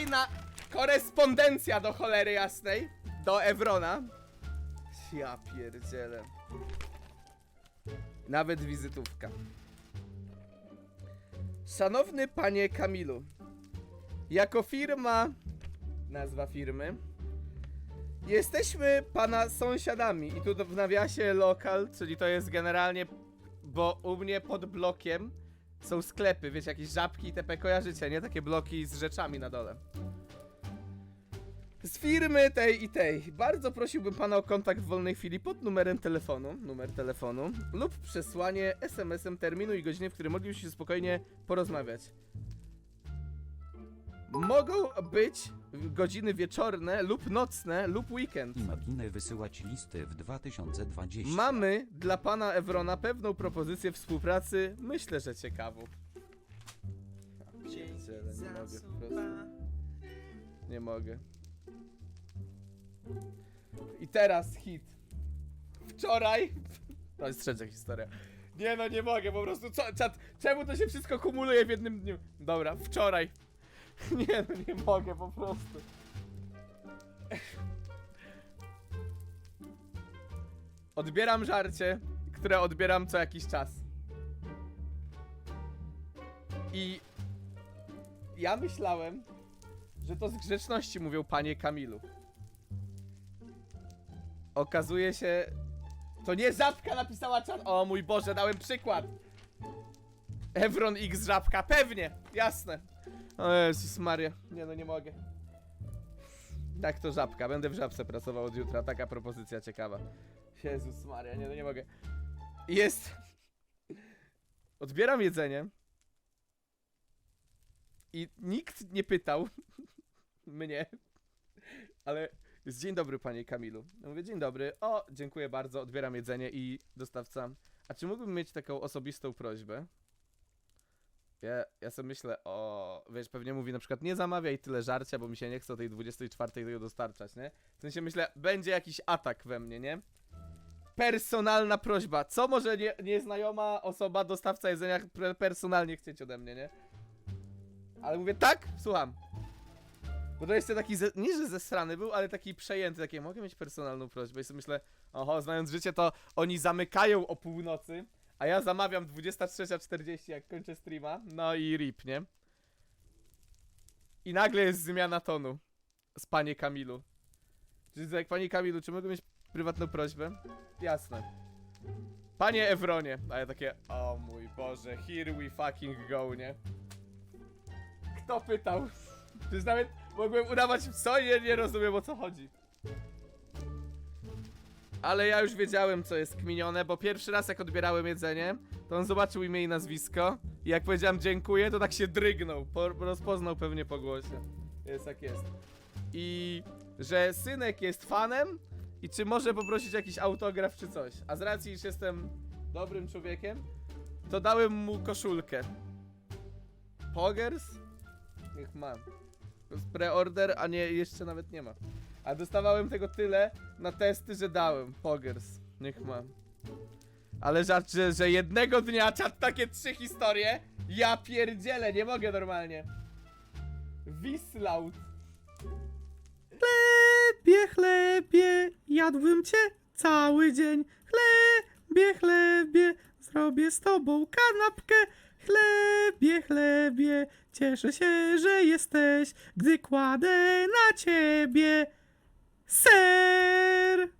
kolejna korespondencja do cholery jasnej. Do Evrona. Ja pierdzielę. Nawet wizytówka. Szanowny panie Kamilu, jako firma, nazwa firmy, jesteśmy pana sąsiadami i tu w nawiasie lokal, czyli to jest generalnie, bo u mnie pod blokiem są sklepy, wiecie, jakieś żabki i TP kojarzycie, nie? Takie bloki z rzeczami na dole. Z firmy tej i tej. Bardzo prosiłbym pana o kontakt w wolnej chwili pod numerem telefonu, numer telefonu, lub przesłanie SMS-em terminu i godziny, w którym moglibyśmy się spokojnie porozmawiać. Mogą być godziny wieczorne lub nocne lub weekend. Imagine wysyłać listy w 2020. Mamy dla pana Evrona pewną propozycję współpracy, myślę, że ciekawą. Pierdzielę, nie mogę po prostu. Nie mogę. I teraz hit. Wczoraj. To jest trzecia historia. Nie no, nie mogę, po prostu. Co, czat, czemu to się wszystko kumuluje w jednym dniu? Dobra, wczoraj. Nie no, nie mogę po prostu. Odbieram żarcie, które odbieram co jakiś czas. I ja myślałem, że to z grzeczności mówią panie Kamilu. Okazuje się, to nie żabka napisała czat. O mój Boże, dałem przykład. Evron X żabka, pewnie, jasne. O Jezus Maria, nie no nie mogę. Tak to żabka, będę w żabce pracował od jutra, taka propozycja ciekawa. Jezus Maria, nie no nie mogę. Jest. Odbieram jedzenie. I nikt nie pytał mnie, ale jest dzień dobry panie Kamilu. Ja mówię dzień dobry. O, dziękuję bardzo, odbieram jedzenie i dostawca. A czy mógłbym mieć taką osobistą prośbę? Ja, ja sobie myślę, o, wiesz, pewnie mówi na przykład nie zamawiaj tyle żarcia, bo mi się nie chce o tej 24 tego dostarczać, nie? W sensie myślę, będzie jakiś atak we mnie, nie? Personalna prośba. Co może nie, nieznajoma osoba, dostawca jedzenia personalnie chcieć ode mnie, nie? Ale mówię, tak, słucham. Bo to jeszcze taki, ze, nie że zesrany był, ale taki przejęty, takie, mogę mieć personalną prośbę i sobie myślę, oho, znając życie, to oni zamykają o północy, a ja zamawiam 23.40 jak kończę streama, no i rip, nie? I nagle jest zmiana tonu z panie Kamilu. Czyli jak panie Kamilu, czy mogę mieć prywatną prośbę? Jasne. Panie Ewronie, a ja takie, o mój Boże, here we fucking go, nie? Kto pytał? Przecież nawet mogłem udawać co? Nie, nie rozumiem o co chodzi. Ale ja już wiedziałem co jest kminione, bo pierwszy raz jak odbierałem jedzenie, to on zobaczył imię i nazwisko i jak powiedziałem dziękuję, to tak się drygnął, po, rozpoznał pewnie po głosie. Jest jak jest. I że synek jest fanem i czy może poprosić jakiś autograf czy coś. A z racji, iż jestem dobrym człowiekiem, to dałem mu koszulkę. Pogers? Niech mam. To jest preorder, a nie, jeszcze nawet nie ma. A dostawałem tego tyle na testy, że dałem. Pogers. Niech mam. Ale żart, że, że jednego dnia czat takie trzy historie. Ja pierdzielę, nie mogę normalnie. Wislaut. Chlebie, chlebie, jadłbym cię cały dzień. Chlebie, chlebie, zrobię z tobą kanapkę. Chlebie, chlebie, cieszę się, że jesteś, gdy kładę na ciebie said.